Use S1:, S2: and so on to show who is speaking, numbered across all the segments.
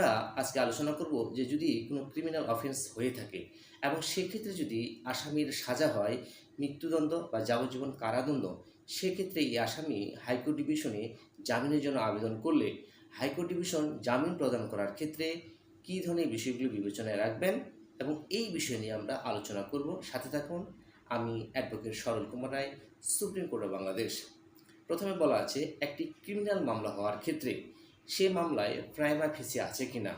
S1: আমরা আজকে আলোচনা করব যে যদি কোনো ক্রিমিনাল অফেন্স হয়ে থাকে এবং সেক্ষেত্রে যদি আসামির সাজা হয়, মৃত্যুদণ্ড বা যাবজ্জীবন কারাদণ্ড, সেক্ষেত্রে এই আসামি হাইকোর্ট ডিভিশনে জামিনের জন্য আবেদন করলে হাইকোর্ট ডিভিশন জামিন প্রদান করার ক্ষেত্রে কী ধরনের বিষয়গুলি বিবেচনায় রাখবেন এবং এই বিষয় নিয়ে আমরা আলোচনা করব। সাথে থাকুন, আমি advocate Saral Kumar Roy, supreme court of Bangladesh. প্রথমে বলা আছে, একটি ক্রিমিনাল মামলা হওয়ার ক্ষেত্রে সে মামলায় প্রাইমা ফেসি আছে কিনা,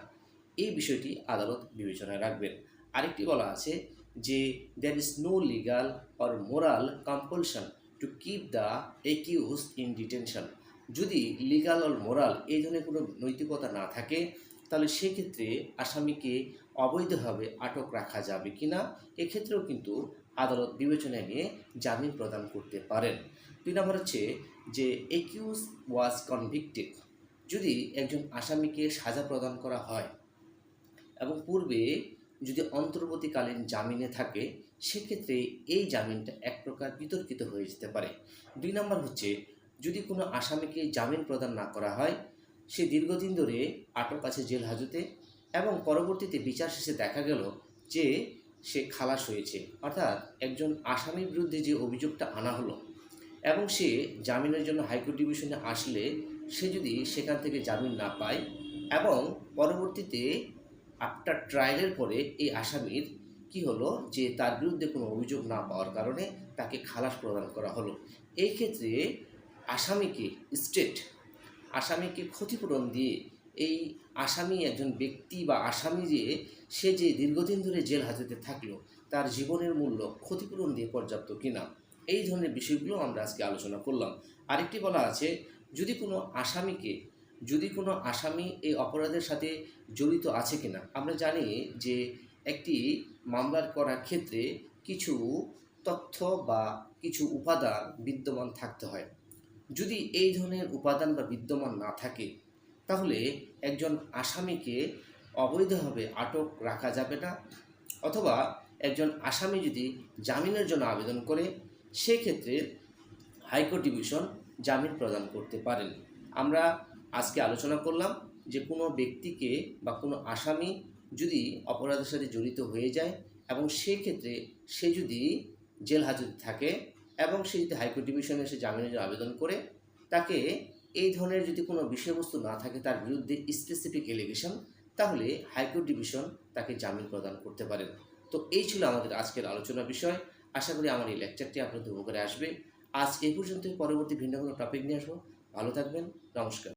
S1: এই বিষয়টি আদালত বিবেচনায় রাখবেন। আরেকটি বলা আছে যে there is no legal or moral compulsion to keep the accuse in detention যদি লিগাল অর মোরাল এই ধরনের কোনো নৈতিকতা না থাকে, তাহলে সেক্ষেত্রে আসামিকে অবৈধভাবে আটক রাখা যাবে কিনা, এক্ষেত্রেও কিন্তু আদালত বিবেচনায় নিয়ে জামিন প্রদান করতে পারেন। দুই নম্বর হচ্ছে যে একিউজ ওয়াজ কনভিক্টেড যদি একজন আসামিকে সাজা প্রদান করা হয় এবং পূর্বে যদি অন্তর্বর্তীকালীন জামিনে থাকে, সেক্ষেত্রে এই জামিনটা এক প্রকার বিতর্কিত হয়ে যেতে পারে। দুই নম্বর হচ্ছে, যদি কোনো আসামিকে জামিন প্রদান না করা হয়, সে দীর্ঘদিন ধরে আটক আছে জেল হাজতে এবং পরবর্তীতে বিচার শেষে দেখা গেল যে সে খালাস হয়েছে। অর্থাৎ একজন আসামির বিরুদ্ধে যে অভিযোগটা আনা হলো এবং সে জামিনের জন্য হাইকোর্ট ডিভিশনে আসলে সে যদি সেখান থেকে জামিন না পায় এবং পরবর্তীতে আফটার ট্রায়ালের পরে এই আসামির কি হলো? যে তার বিরুদ্ধে কোনো অভিযোগ না পাওয়ার কারণে তাকে খালাস প্রদান করা হলো। এই ক্ষেত্রে আসামিকে স্টেট আসামিকে ক্ষতিপূরণ দিয়ে এই আসামি একজন ব্যক্তি বা আসামি যে, সে যে দীর্ঘদিন ধরে জেল হাজতে থাকল, তার জীবনের মূল্য ক্ষতিপূরণ দিয়ে পর্যাপ্ত কিনা? এই ধরনের বিষয়গুলো আমরা আজকে আলোচনা করলাম। আরেকটি বলা আছে যদি কোনো আসামিকে, যদি কোনো আসামি এই অপরাধের সাথে জড়িত আছে কিনা, আমরা জানি যে একটি মামলার করার ক্ষেত্রে কিছু তথ্য বা কিছু উপাদান বিদ্যমান থাকতে হয়। যদি এই ধরনের উপাদান বা বিদ্যমান না থাকে, তাহলে একজন আসামিকে অবৈধভাবে আটক রাখা যাবে না। অথবা একজন আসামি যদি জামিনের জন্য আবেদন করে, সেক্ষেত্রে হাইকোর্ট ডিভিশন জামিন প্রদান করতে পারেন। আমরা আজকে আলোচনা করলাম যে কোনো ব্যক্তিকে বা কোনো আসামি যদি অপরাধের সাথে জড়িত হয়ে যায় এবং সেক্ষেত্রে সে যদি জেল হাজতে থাকে এবং সে যদি হাইকোর্ট ডিভিশনে এসে জামিনের আবেদন করে, তাকে এই ধরনের যদি কোনো বিষয়বস্তু না থাকে তার বিরুদ্ধে স্পেসিফিক এলিগেশন তাহলে হাইকোর্ট ডিভিশন তাকে জামিন প্রদান করতে পারেন তো এই ছিল আমাদের আজকের আলোচনা বিষয়। আশা করি আমার এই লেকচারটি আপনাদের উপকারে আসবে। আজ এই পর্যন্ত পরবর্তী ভিন্ন কোনো টপিক নিয়ে আসব। ভালো থাকবেন নমস্কার।